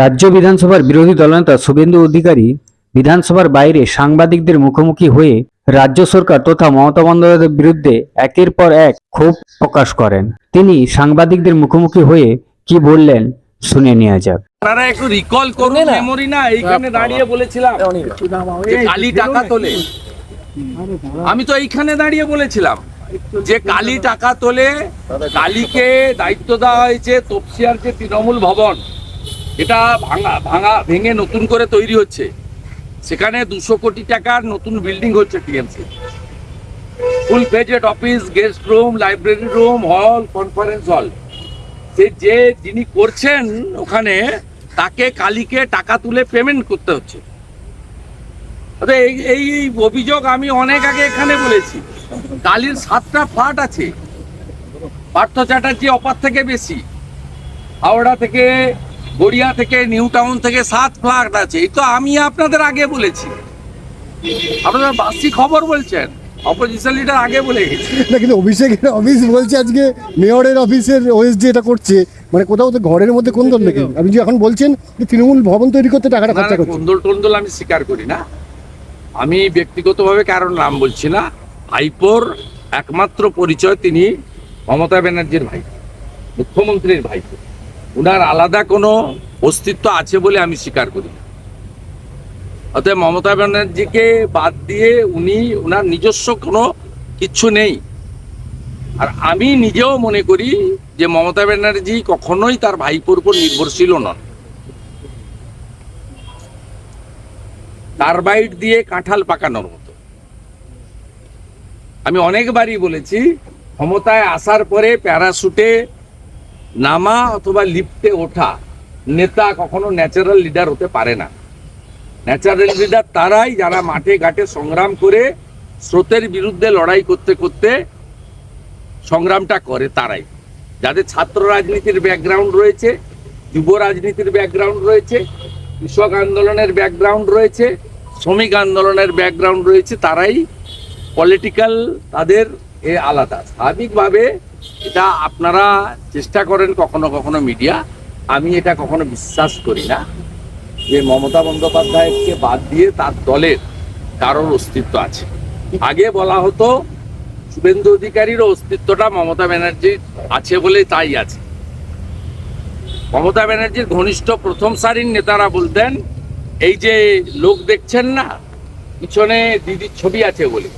রাজ্য বিধানসভার বিরোধী দলনেতা শুভেন্দু অধিকারী বিধানসভার বাইরে সাংবাদিকদের মুখোমুখি হয়ে রাজ্য সরকার তথা মমতা বন্দ্যোপাধ্যায়ের বিরুদ্ধে একের পর এক ক্ষোভ প্রকাশ করেন। তিনি সাংবাদিকদের মুখোমুখি হয়ে কি বললেন শুনে নেওয়া যাক। আপনারা একটু রিকল করুন মেমোরি না এইখানে দাঁড়িয়ে বলেছিলাম যে কালি টাকা তোলে। আমি তো এইখানে দাঁড়িয়ে বলেছিলাম যে কালি টাকা তোলে কালীকে দায়িত্ব দেওয়া হয়েছে তপসিয়ার যে তৃণমূল ভবন। এটা ভাঙা ভাঙা, ভেঙে নতুন করে তৈরি হচ্ছে। সেখানে দুশো কোটি টাকার নতুন বিল্ডিং হচ্ছে TMC. Full fledged office guest room library room hall conference hall সে যে যিনি করছেন ওখানে, তাকে কালীকে টাকা তুলে পেমেন্ট করতে হচ্ছে। এই এই এই অভিযোগ আমি অনেক আগে এখানে বলেছি। কালীর সাতটা ফ্ল্যাট আছে। পার্থ চ্যাটার্জি অপার থেকে বেশি। হাওড়া থেকে গড়িয়া থেকে নিউ টাউন থেকে সাত ফ্ল্যাট আছে। এই তো আমি আপনাদের আগে বলেছি। আপনারা বাসি খবর বলছেন? অপোজিশন লিডার আগে বলে গেছে। না কিন্তু অভিষেকের অফিস বলছে আজকে মেয়রের অফিসের ওএসডি এটা করছে। মানে কোথাও তো ঘরের মধ্যে কোন দল নাকি? আপনি যে এখন বলছেন যে তৃণমূল ভবন তৈরি করতে টাকাটা খরচা করছে। কন্দল টন্দল আমি স্বীকার করি না। আমি ব্যক্তিগতভাবে কারোর নাম বলছি না। ভাইপোর একমাত্র পরিচয় তিনি মমতা ব্যানার্জির ভাই মুখ্যমন্ত্রীর ভাইপো। উনার আলাদা কোনো অস্তিত্ব আছে বলে আমি স্বীকার করি অতএব মমতা ব্যানার্জিকে বাদ দিয়ে উনি, উনার নিজস্ব কোনো কিচ্ছু নেই। আর আমি নিজেও মনে করি যে মমতা ব্যানার্জি কখনোই তার ভাইপোর উপর নির্ভরশীল নন। কার্বাইড দিয়ে কাঁঠাল পাকানোর মতো। আমি অনেকবারই বলেছি, ক্ষমতায় আসার পরে প্যারাশুটে নামা অথবা লিফটে ওঠা নেতা কখনো ন্যাচারাল লিডার হতে পারে না। ন্যাচারাল লিডার তারাই যারা মাঠে ঘাটে সংগ্রাম করে স্রোতের বিরুদ্ধে লড়াই করতে করতে সংগ্রামটা করে তারাই। যাদের ছাত্র রাজনীতির ব্যাকগ্রাউন্ড রয়েছে, যুব রাজনীতির ব্যাকগ্রাউন্ড রয়েছে, কৃষক আন্দোলনের ব্যাকগ্রাউন্ড রয়েছে, শ্রমিক আন্দোলনের ব্যাকগ্রাউন্ড রয়েছে, তারাই পলিটিক্যাল তাদের এ আলাদা। স্বাভাবিকভাবে এটা আপনারা চেষ্টা করেন কখনো কখনো মিডিয়া আমি এটা কখনো বিশ্বাস করি না যে মমতা বন্দ্যোপাধ্যায়কে বাদ দিয়ে তার দলের কারোর অস্তিত্ব আছে। আগে বলা হতো, শুভেন্দু অধিকারীর অস্তিত্বটা মমতা ব্যানার্জির আছে বলে তাই আছে। মমতা ব্যানার্জির ঘনিষ্ঠ প্রথম সারির নেতারা বলতেন, এই যে লোক দেখছেন না, পিছনে দিদির ছবি আছে বলে।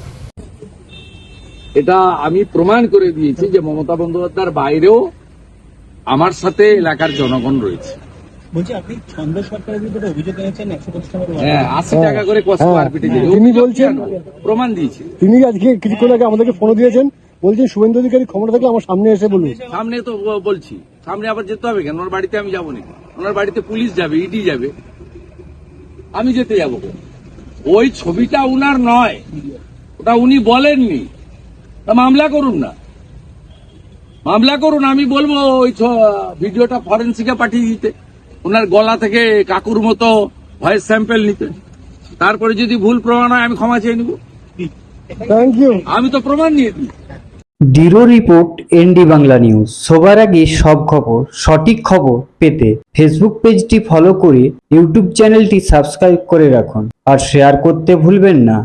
এটা আমি প্রমাণ করে দিয়েছি যে মমতা বন্দ্যোপাধ্যায়ের বাইরেও আমার সাথে এলাকার জনগণ রয়েছে। বলছি আপনি ছন্দ সরকারের বিরুদ্ধে একটা অভিযোগ এনেছেন একশো পঁচিশ টাকা করে হ্যাঁ আশি টাকা করে কষ্ট হ্যাঁ, আর পিটে হ্যাঁ, তিনি বলছেন- প্রমাণ দিয়েছি। তিনি আজকে কিছুক্ষণ আগে আমাদেরকে ফোন দিয়েছেন বলছেন শুভেন্দু অধিকারী ক্ষমতা থাকলে আমার সামনে এসে বলুন। সামনে তো বলছি সামনে আবার যেতে হবে কেন? ওনার বাড়িতে আমি যাব না। ওনার বাড়িতে পুলিশ যাবে ইডি যাবে। আমি যেতে যাব ওই ছবিটা উনার নয়। ওটা উনি বলেননি। তা মামলা করুন না। মামলা করুন আমি বলব ওই ভিডিওটা ফরেন্সিকে পাঠিয়ে দিতে। ওনার গলা থেকে কাকুর মতো ভয়েস স্যাম্পেল নিতে। তারপরে যদি ভুল প্রমাণ হয় আমি ক্ষমা চেয়ে নিব। থ্যাংক ইউ আমি তো প্রমাণ নিয়ে দিই। ডিরো রিপোর্ট এনডি বাংলা নিউজ। সবার আগে সব খবর সঠিক খবর পেতে ফেসবুক পেজটি ফলো করে ইউটিউব চ্যানেলটি সাবস্ক্রাইব করে রাখুন। আর শেয়ার করতে ভুলবেন না।